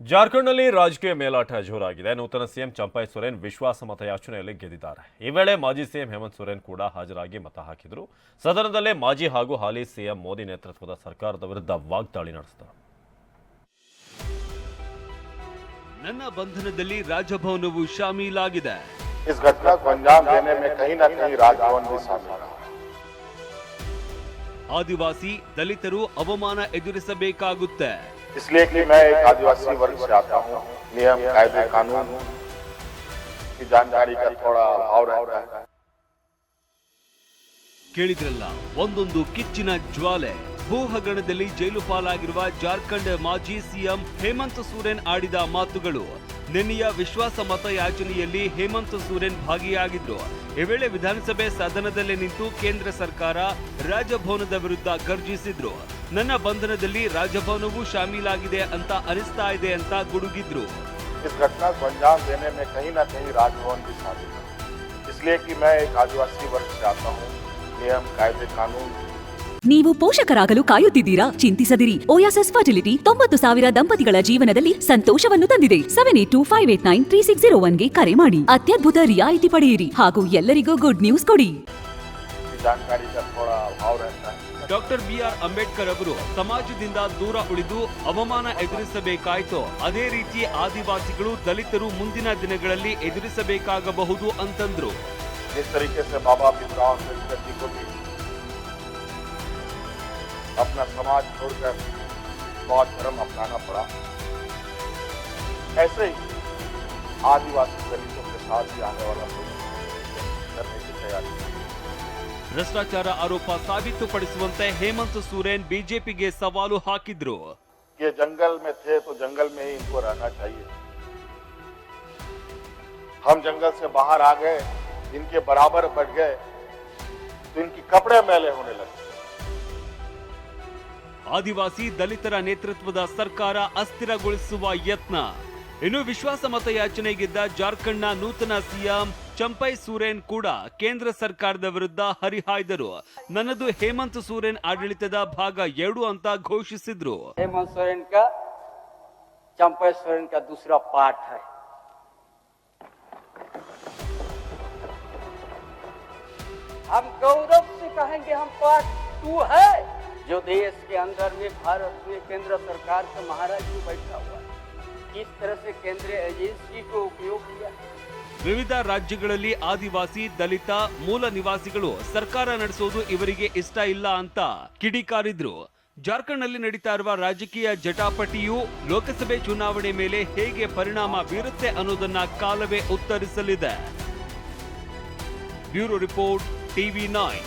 ಜಾರ್ಖಂಡ್ನಲ್ಲಿ ರಾಜಕೀಯ ಮೇಲಾಟ ಜೋರಾಗಿದೆ. ನೂತನ ಸಿಎಂ ಚಂಪೈ ಸೊರೇನ್ ವಿಶ್ವಾಸ ಮತಯಾಚನೆಯಲ್ಲಿ ಗೆದ್ದಿದ್ದಾರೆ. ಈ ವೇಳೆ ಮಾಜಿ ಸಿಎಂ ಹೇಮಂತ್ ಸೊರೇನ್ ಕೂಡ ಹಾಜರಾಗಿ ಮತ ಹಾಕಿದರು. ಸದನದಲ್ಲೇ ಮಾಜಿ ಹಾಗೂ ಹಾಲಿ ಸಿಎಂ ಮೋದಿ ನೇತೃತ್ವದ ಸರ್ಕಾರದ ವಿರುದ್ಧ ವಾಗ್ದಾಳಿ ನಡೆಸಿದರು. ನನ್ನ ಬಂಧನದಲ್ಲಿ ರಾಜಭವನವು ಶಾಮೀಲಾಗಿದೆ. ಆದಿವಾಸಿ ದಲಿತರು ಅವಮಾನ ಎದುರಿಸಬೇಕಾಗುತ್ತೆ. इसलिए कि मैं एक आदिवासी वर्ग से आता हूँ नियम कायदे कानून की जानकारी का थोड़ा अभाव रहता है ಕೇಳಿದ್ರಲ್ಲ ಒಂದೊಂದು ಕಿಚ್ಚಿನ ಜ್ವಾಲೆ ಭೂ ಹಗರಣದಲ್ಲಿ ಜೈಲು ಪಾಲಾಗಿರುವ ಜಾರ್ಖಂಡ್ ಮಾಜಿ ಸಿಎಂ ಹೇಮಂತ್ ಸೂರೆನ್ ಆಡಿದ ಮಾತುಗಳು ನಿನ್ನೆಯ ವಿಶ್ವಾಸ ಮತ ಯಾಚನೆಯಲ್ಲಿ ಹೇಮಂತ್ ಸೂರೆನ್ ಭಾಗಿಯಾಗಿದ್ರು ಈ ವೇಳೆ ವಿಧಾನಸಭೆ ಸದನದಲ್ಲೇ ನಿಂತು ಕೇಂದ್ರ ಸರ್ಕಾರ ರಾಜಭವನದ ವಿರುದ್ಧ ಗರ್ಜಿಸಿದ್ರು ನನ್ನ ಬಂಧನದಲ್ಲಿ ರಾಜಭವನವೂ ಶಾಮೀಲಾಗಿದೆ ಅಂತ ಅನಿಸ್ತಾ ಇದೆ ಅಂತ ಗುಡುಗಿದ್ರು इस घटना को अंजाम देने में कहीं ना कहीं राजभवन भी शामिल रहा इसलिए कि मैं एक आदिवासी वर्ग से आता हूँ नियम कायदे कानून ನೀವು ಪೋಷಕರಾಗಲು ಕಾಯುತ್ತಿದ್ದೀರಾ ಚಿಂತಿಸದಿರಿ ಓಯಾಸಸ್ ಫರ್ಟಿಲಿಟಿ ತೊಂಬತ್ತು ಸಾವಿರ ದಂಪತಿಗಳ ಜೀವನದಲ್ಲಿ ಸಂತೋಷವನ್ನು ತಂದಿದೆ seven eight two five eight nine three six zero ಒನ್ಗೆ ಕರೆ ಮಾಡಿ ಅತ್ಯದ್ಭುತ ರಿಯಾಯಿತಿ ಪಡೆಯಿರಿ ಹಾಗೂ ಎಲ್ಲರಿಗೂ ಗುಡ್ ನ್ಯೂಸ್ ಕೊಡಿ की जानकारी का थोड़ा अभाव रहता है ಡಾಕ್ಟರ್ ಬಿಆರ್ ಅಂಬೇಡ್ಕರ್ ಅವರು ಸಮಾಜದಿಂದ ದೂರ ಉಳಿದು ಅವಮಾನ ಎದುರಿಸಬೇಕಾಯ್ತು ಅದೇ ರೀತಿ ಆದಿವಾಸಿಗಳು ದಲಿತರು ಮುಂದಿನ ದಿನಗಳಲ್ಲಿ ಎದುರಿಸಬೇಕಾಗಬಹುದು ಅಂತಂದ್ರು जिस तरीके से बाबा भीमराव अम्बेडकर जी को भी अपना समाज छोड़कर बौद्ध धर्म अपनाना पड़ा ऐसे ही आदिवासी दलितों के साथ भी आने वाला कोई करने की तैयारी है। ಭ್ರಷ್ಟಾಚಾರ ಆರೋಪ ಸಾಬೀತುಪಡಿಸುವಂತೆ ಹೇಮಂತ್ ಸೂರೇನ್ ಬಿಜೆಪಿಗೆ ಸವಾಲು ಹಾಕಿದ್ರು ये जंगल में थे तो जंगल में ही इनको रहना चाहिए हम जंगल से बाहर आ गए इनके बराबर बढ़ गए तो इनकी कपड़े मैले होने लगे ಆದಿವಾಸಿ ದಲಿತರ ನೇತೃತ್ವದ ಸರ್ಕಾರ ಅಸ್ಥಿರಗೊಳಿಸುವ ಯತ್ನ ಇನ್ನು ವಿಶ್ವಾಸ ಮತ ಯಾಚನೆಗಿದ್ದ ಜಾರ್ಖಂಡ್ನ ನೂತನ ಸಿಎಂ ಚಂಪೈ ಸೂರೇನ್ ಕೂಡ ಕೇಂದ್ರ ಸರ್ಕಾರದ ವಿರುದ್ಧ ಹರಿಹಾಯ್ದರು ನನ್ನದು ಹೇಮಂತ್ ಸೂರೇನ್ ಆಡಳಿತದ ಭಾಗ ಎರಡು ಅಂತ ಘೋಷಿಸಿದ್ರು हेमंत सोरेन का चंपा सोरेन का दूसरा पार्ट है हम गौरव से कहेंगे हम पार्ट टू है जो देश के अंदर में भारत में केंद्र सरकार का महाराज भी बैठा हुआ है किस तरह से केंद्रीय एजेंसी को उपयोग किया ವಿವಿಧ ರಾಜ್ಯಗಳಲ್ಲಿ ಆದಿವಾಸಿ ದಲಿತ ಮೂಲ ನಿವಾಸಿಗಳು ಸರ್ಕಾರ ನಡೆಸೋದು ಇವರಿಗೆ ಇಷ್ಟ ಇಲ್ಲ ಅಂತ ಕಿಡಿಕಾರಿದ್ರು ಜಾರ್ಖಂಡ್ನಲ್ಲಿ ನಡೀತಾ ಇರುವ ರಾಜಕೀಯ ಜಟಾಪಟಿಯು ಲೋಕಸಭೆ ಚುನಾವಣೆ ಮೇಲೆ ಹೇಗೆ ಪರಿಣಾಮ ಬೀರುತ್ತೆ ಅನ್ನೋದನ್ನ ಕಾಲವೇ ಉತ್ತರಿಸಲಿದೆ ಬ್ಯೂರೋ ರಿಪೋರ್ಟ್ ಟಿವಿ ನೈನ್